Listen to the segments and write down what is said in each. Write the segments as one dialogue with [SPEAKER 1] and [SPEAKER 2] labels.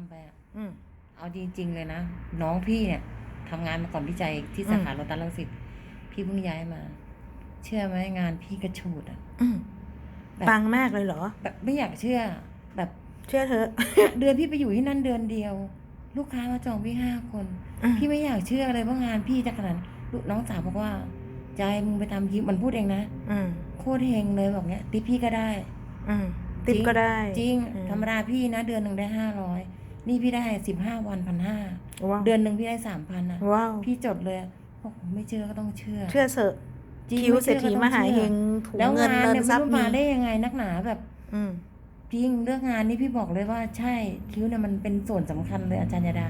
[SPEAKER 1] ำไปอะ
[SPEAKER 2] อืม
[SPEAKER 1] เอาจริง ๆ เลยนะน้องพี่เนี่ยทำงานมาก่อนพี่ใจที่สาขาโรตัสลังสิตพี่เพิ่งย้ายมา เชื่อไหมงานพี่กระฉูดอะ
[SPEAKER 2] อืม
[SPEAKER 1] แบบ
[SPEAKER 2] ปังมากเลยเหรอ
[SPEAKER 1] แบบไม่อยากเชื่อ แบบ
[SPEAKER 2] เชื่อเถอะ
[SPEAKER 1] เดือนพี่ไปอยู่ที่นั่นเดือนเดียว ลูกค้ามาจองพี่ห้าคน
[SPEAKER 2] อืม
[SPEAKER 1] พี่ไม่อยากเชื่อเลยว่างานพี่จะขนาดลูกน้องสาวบอกว่า ใจมึงไปทำคิวมันพูดเองนะ
[SPEAKER 2] อืม
[SPEAKER 1] โคตรเฮงเลยบอกเนี้ยติปพี่ก็ได้
[SPEAKER 2] อืมติปก็ได้
[SPEAKER 1] จริง
[SPEAKER 2] อื
[SPEAKER 1] ธรรมดาพี่นะ เดือนหนึ่งได้ห้าร้อย นี่พี่ได้สิบห้าวันพันห้า
[SPEAKER 2] ว้าว
[SPEAKER 1] เดือนหนึ่งพี่ได้สามพันอะ
[SPEAKER 2] ว้าว
[SPEAKER 1] พี่จดเลยบอกไม่เชื่อก็ต้องเชื่อ
[SPEAKER 2] เชื่อเถอะ
[SPEAKER 1] จริง
[SPEAKER 2] คิวเศรษฐีมหาเฮง
[SPEAKER 1] ไชื่อ
[SPEAKER 2] ถุง
[SPEAKER 1] แล้ว
[SPEAKER 2] เงิน
[SPEAKER 1] งาน
[SPEAKER 2] เงิน
[SPEAKER 1] เนี่ย
[SPEAKER 2] ทรั
[SPEAKER 1] ไม่
[SPEAKER 2] พย์
[SPEAKER 1] รู้
[SPEAKER 2] มี
[SPEAKER 1] มาได้ยังไงนักหนาแบบ
[SPEAKER 2] อืม
[SPEAKER 1] จริงเรื่องงานนี่พี่บอกเลยว่าใช่คิ้วเนี่ยมันเป็นส่วนสำคัญเลยอาจารย์ยดา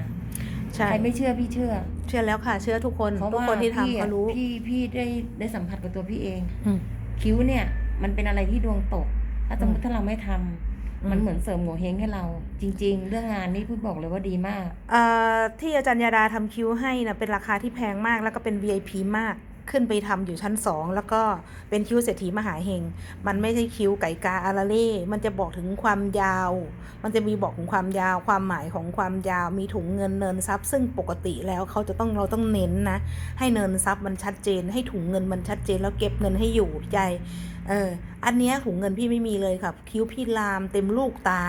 [SPEAKER 2] ใช่
[SPEAKER 1] ใครไม่เชื่อพี่เชื่อ
[SPEAKER 2] เชื่อแล้วค่ะ เชื่อทุกคน
[SPEAKER 1] เพราะ
[SPEAKER 2] ทุก
[SPEAKER 1] ว่า
[SPEAKER 2] คนที่ทำ
[SPEAKER 1] พี่
[SPEAKER 2] เขา
[SPEAKER 1] อะ
[SPEAKER 2] รู้
[SPEAKER 1] พี่พี่ได้ได้สัมผัสกับตัวพี่เอง
[SPEAKER 2] อืม
[SPEAKER 1] คิ้วเนี่ยมันเป็นอะไรที่ดวงตก ถ้าสมม
[SPEAKER 2] อื
[SPEAKER 1] ติ
[SPEAKER 2] ม
[SPEAKER 1] ถ้าเราไม่ทำ
[SPEAKER 2] อื ม
[SPEAKER 1] มันเหมือนเสริมหัวเฮงให้เรา จริง ๆ เรื่องงานนี่พูดบอกเลยว่าดีมาก
[SPEAKER 2] เอ่อที่อาจารย์ยาดาทำคิวให้นะเป็นราคาที่แพงมากแล้วก็เป็น VIP มาก ขึ้นไปทำอยู่ชั้นสองแล้วก็เป็นคิ้วเศรษฐีมหาเฮงมันไม่ใช่คิ้วไก่กาอาราเล่มันจะบอกถึงความยาว มันจะมีบอกถึงความยาว ความหมายของความยาวมีถุงเงินเนินทรัพย์ ซึ่งปกติแล้วเขาจะต้องเราต้องเน้นนะ ให้เนินทรัพย์มันชัดเจน ให้ถุงเงินมันชัดเจนแล้วเก็บเงินให้อยู่ใจเอออันเนี้ยถุงเงินพี่ไม่มีเลยครับ คิ้วพี่ลามเต็มลูกตา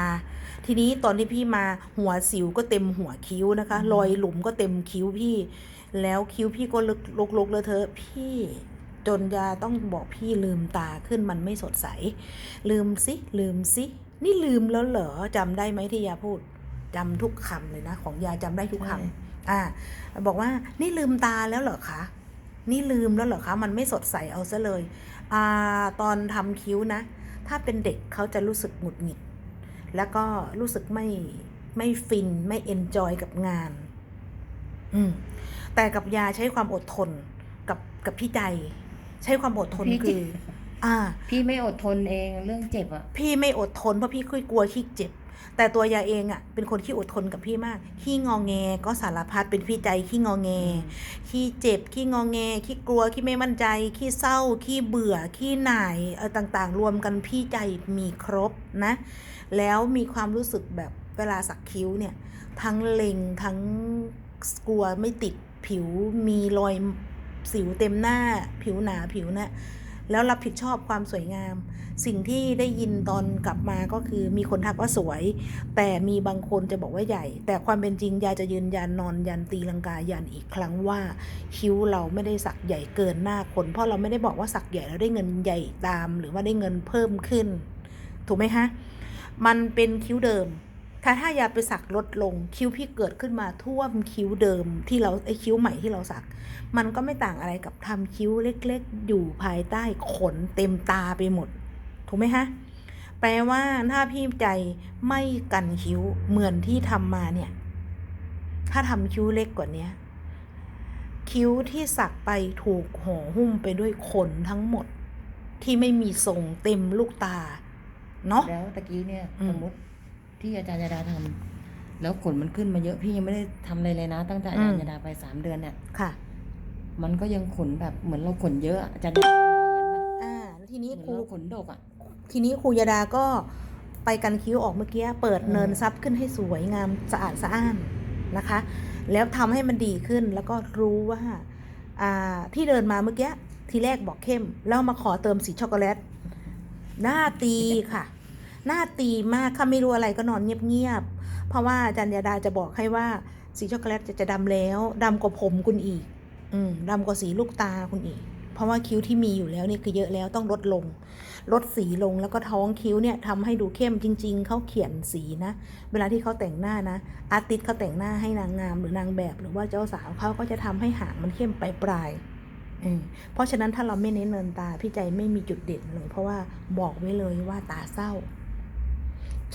[SPEAKER 2] ทีนี้ตอนที่พี่มาหัวสิวก็เต็มหัวคิ้วนะคะ
[SPEAKER 1] อืม
[SPEAKER 2] รอยหลุมก็เต็มคิ้วพี่ แล้วคิ้วพี่ก็ลึกลกลกเลยเธอะพี่จนยาต้องบอกพี่ลืมตาขึ้นมันไม่สดใส ลืมสิลืมสินี่ลืมแล้วเหรอจำได้ไหมที่ยาพูดจำทุกคำเลยนะ ของยาจำได้ทุกคำ
[SPEAKER 1] ใช่
[SPEAKER 2] อ่า บอกว่านี่ลืมตาแล้วเหรอคะนี่ลืมแล้วเหรอคะ มันไม่สดใสเอาซะเลย อ่า ตอนทำคิ้วนะ ถ้าเป็นเด็กเขาจะรู้สึกหงุดหงิด แล้วก็รู้สึกไม่ไม่ฟินไม่เอนจอยกับงาน อืมแต่กับยาใช้ความอดทนกับกับพี่ใจ ใช้ความอดทน
[SPEAKER 1] พี่
[SPEAKER 2] คือ อ่า
[SPEAKER 1] พี่ไม่อดทนเองเรื่องเจ็บอะ
[SPEAKER 2] พี่ไม่อดทนเพราะพี่ค่อยกลัวขี้เจ็บ แต่ตัวยาเองอะ่ะ เป็นคนขี้อดทนกับพี่มากขี้งองแงก็สารพัดเป็นพี่ใจขี้งองแงขี้เจ็บขี้งองแงขี้กลัวขี้ไม่มั่นใจขี้เศร้าขี้เบื่อขี้หน่ายเออต่างๆ รวมกันพี่ใจมีครบนะ แล้วมีความรู้สึกแบบเวลาสักคิ้วเนี่ย ทั้งเล็งทั้งกลัวไม่ติดผิวมีรอยสิวเต็มหน้า ผิวหนาผิวเนะี่ยแล้วรับผิดชอบความสวยงาม สิ่งที่ได้ยินตอนกลับมาก็คือมีคนทักว่าสวย แต่มีบางคนจะบอกว่าใหญ่ แต่ความเป็นจริงยายจะยืนยันนอนยันตีลังกายันอีกครั้งว่า คิ้วเราไม่ได้สักใหญ่เกินหน้าคน เพราะเราไม่ได้บอกว่าสักใหญ่แล้วได้เงินใหญ่ตาม หรือว่าได้เงินเพิ่มขึ้น ถูกไหมฮะ มันเป็นคิ้วเดิม ถ้าถ้ายาไปสักลดลงคิ้วพี่เกิดขึ้นมาท่วมคิ้วเดิมที่เราไอ้คิ้วใหม่ที่เราสัก มันก็ไม่ต่างอะไรกับทำคิ้วเล็กๆ อยู่ภายใต้ขนเต็มตาไปหมด ถูกไหมฮะแปลว่าถ้าพี่ใจไม่กันคิ้วเหมือนที่ทำมาเนี่ย ถ้าทำคิ้วเล็กกว่าเนี้ยคิ้วที่สักไปถูกห่อหุ้มไปด้วยขนทั้งหมด ที่ไม่มีทรงเต็มลูกตา เนาะ
[SPEAKER 1] แล้วตะกี้เนี่ย
[SPEAKER 2] อืม
[SPEAKER 1] สมมติที่อาจารย์ยดาทำแล้วขนมันขึ้นมาเยอะพี่ยังไม่ได้ทำอะไรเลยนะ ตั้งแต่อาจารย์ยดาไปสามเดือนเนี่ย
[SPEAKER 2] ค่ะ
[SPEAKER 1] มันก็ยังขนแบบเหมือนเราขนเยอะอะอาจารย์ยดา
[SPEAKER 2] อ่าแล้วทีนี้
[SPEAKER 1] เหมือน
[SPEAKER 2] ครู
[SPEAKER 1] เราขนดกอะ
[SPEAKER 2] ทีนี้ครูยาดาก็ไปกันคิ้วออกเมื่อกี้ เปิด
[SPEAKER 1] อืม
[SPEAKER 2] เนินซับขึ้นให้สวยงามสะอาดสะอ้านนะคะ แล้วทำให้มันดีขึ้นแล้วก็รู้ว่าอ่าที่เดินมาเมื่อกี้ทีแรกบอกเข้ม แล้วมาขอเติมสีช็อกโกแลต หน้าตีค่ะ หน้าตีมากค่ะไม่รู้อะไรก็นอนเงียบๆเพราะว่าจารย์ยาดาจะบอกให้ว่าสีช็อกโกแลตจะจะดำแล้วดำกว่าผมคุณอีก อืมดำกว่าสีลูกตาคุณอีก เพราะว่าคิ้วที่มีอยู่แล้วเนี่ยคือเยอะแล้วต้องลดลง ลดสีลงแล้วก็ท้องคิ้วเนี่ยทำให้ดูเข้มจริง ๆเขาเขียนสีนะ เวลาที่เขาแต่งหน้านะ อาร์ติสเขาแต่งหน้าให้นางงามหรือนางแบบ หรือว่าเจ้าสาวเขาก็จะทำให้หางมันเข้มปลายปลาย เพราะฉะนั้นถ้าเราไม่เน้นเนินตาพี่ใจไม่มีจุดเด่นเลย เพราะว่าบอกไว้เลยว่าตาเศร้า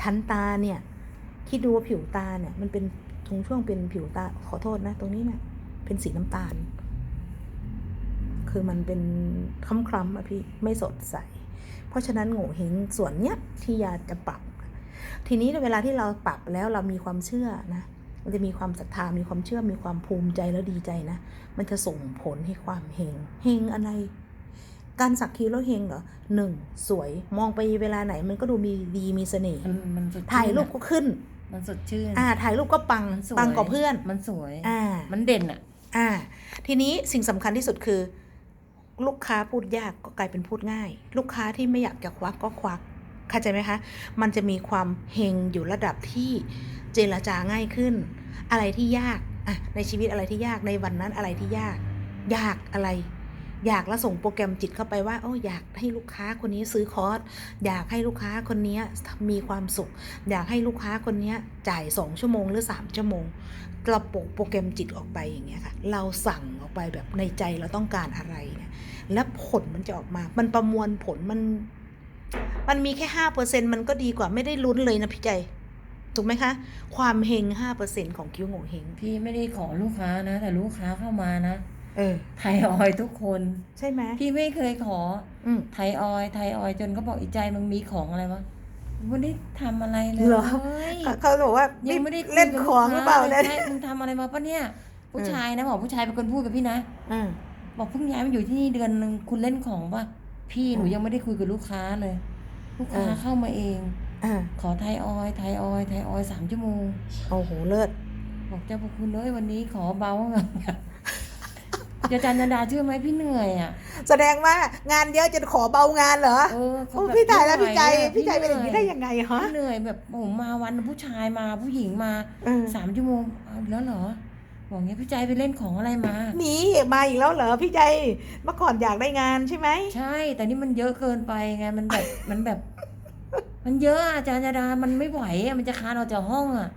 [SPEAKER 2] ชั้นตาเนี่ยคิดดูว่าผิวตาเนี่ย มันเป็นตรงช่วงเป็นผิวตาขอโทษนะ ตรงนี้เนี่ยเป็นสีน้ำตาล คือมันเป็นคล้ำๆอะพี่ไม่สดใส เพราะฉะนั้นโง่เฮงส่วนเนี้ยที่ยาจะปรับ ทีนี้เวลาที่เราปรับแล้วเรามีความเชื่อนะ มันจะมีความศรัทธา มีความเชื่อ มีความภูมิใจแล้วดีใจนะ มันจะส่งผลให้ความเฮง เฮงอะไร การสักคิ้วแล้วเฮงเหรอหนึ่งสวย มองไปเวลาไหน มันก็ดูมีดีมีเสน่ห์
[SPEAKER 1] มันมันสดชื่น
[SPEAKER 2] ถ่ายรูป
[SPEAKER 1] อะ
[SPEAKER 2] ก็ขึ้น
[SPEAKER 1] มันสดชื่น
[SPEAKER 2] อ่า ถ่ายรูปก็ปัง
[SPEAKER 1] มันสวย
[SPEAKER 2] ปังกว่าเพื่อน
[SPEAKER 1] มันสวย
[SPEAKER 2] อ่า
[SPEAKER 1] มันเด่นอะ
[SPEAKER 2] อ่า ทีนี้สิ่งสำคัญที่สุดคือ ลูกค้าพูดยากก็กลายเป็นพูดง่าย ลูกค้าที่ไม่อยากจะควักก็ควัก เข้าใจไหมคะ มันจะมีความเฮงอยู่ระดับที่เจรจาง่ายขึ้น อะไรที่ยากอะในชีวิตอะไรที่ยากในวันนั้นอะไรที่ยาก ยากอะไร อยากแล้วส่งโปรแกรมจิตเข้าไปว่าโอ้อยากให้ลูกค้าคนนี้ซื้อคอร์สอยากให้ลูกค้าคนนี้มีความสุข อยากให้ลูกค้าคนนี้จ่ายสองชั่วโมงหรือสามชั่วโมงเราโปรโปรแกรมจิตออกไปอย่างเงี้ยค่ะเราสั่งออกไปแบบในใจเราต้องการอะไรเนี่ยแล้วผลมันจะออกมา มันประมวลผลมัน มันมีแค่ห้าเปอร์เซ็นมันก็ดีกว่าไม่ได้ลุ้นเลยนะพี่ใจ ถูกไหมคะ ความเฮงห้าเปอร์เซ็นของคิ้วโงเฮง
[SPEAKER 1] พี่ไม่ได้ขอลูกค้านะ แต่ลูกค้าเข้ามานะ
[SPEAKER 2] เออ
[SPEAKER 1] ไทยออยทุกคน
[SPEAKER 2] ใช่ไหม
[SPEAKER 1] พี่ไม่เคยขอ
[SPEAKER 2] อืม
[SPEAKER 1] ไทยออยไทยออยจนเขาบอกอีใจมึงมีของอะไรวะไม่ได้ทำอะไรเลย
[SPEAKER 2] เหรอ
[SPEAKER 1] ย
[SPEAKER 2] เขาเขาบอกว่า
[SPEAKER 1] ยังไม่ได้คุย
[SPEAKER 2] เล่น
[SPEAKER 1] กับ
[SPEAKER 2] ของหรือเปล่า
[SPEAKER 1] ลูก
[SPEAKER 2] เนี่ย
[SPEAKER 1] ค้ใช่มึงทำอะไรมาปะเนี่ย ผู้ชายนะบอกผู้ชายเป็นคนพูดกับพี่นะ
[SPEAKER 2] อืม
[SPEAKER 1] บอกเพิ่งย้ายมาอยู่ที่นี่เดือนหนึ่งคุณเล่นของป่ะพี่หนู
[SPEAKER 2] อืม
[SPEAKER 1] ยังไม่ได้คุยกับลูกค้าเลย ลูกค้า
[SPEAKER 2] เออ
[SPEAKER 1] เข้ามาเอง
[SPEAKER 2] อ่า
[SPEAKER 1] ขอไทยออยไทยออยไทยออยสามชั่วโมง
[SPEAKER 2] โอ้โหเลิศ
[SPEAKER 1] บอกเจ้าพระคุณเลยวันนี้ขอเบาหน่อยจะจันจันดาเชื่อไหมพี่เหนื่อยอะ
[SPEAKER 2] แสดงว่างานเยอะจนขอเบางานเหรอ
[SPEAKER 1] เออเขา
[SPEAKER 2] โอ้
[SPEAKER 1] แบบ
[SPEAKER 2] พี่ตายแล้ว
[SPEAKER 1] ไม่
[SPEAKER 2] พี่
[SPEAKER 1] ไห
[SPEAKER 2] ใจ
[SPEAKER 1] อะ
[SPEAKER 2] พี่ใจเป็นอย่างนี้ได้ยังไงฮะ
[SPEAKER 1] พี่เหนื่อยแบบผมมาวันผู้ชายมาผู้หญิงมา
[SPEAKER 2] เออ
[SPEAKER 1] สามชั่วโมงเอาอีกแล้วเหรอ บอกเงี้ยพี่ใจไปเล่นของอะไรมา
[SPEAKER 2] หนีมาอีกแล้วเหรอพี่ใจเมื่อก่อนอยากได้งานใช่ไหม
[SPEAKER 1] ใช่ แต่นี่มันเยอะเกินไปไงมันแบบมันแบบ มันเยอะอะอาจารย์ยาดามันไม่ไหวอะมันจะคานออกจากห้องอะ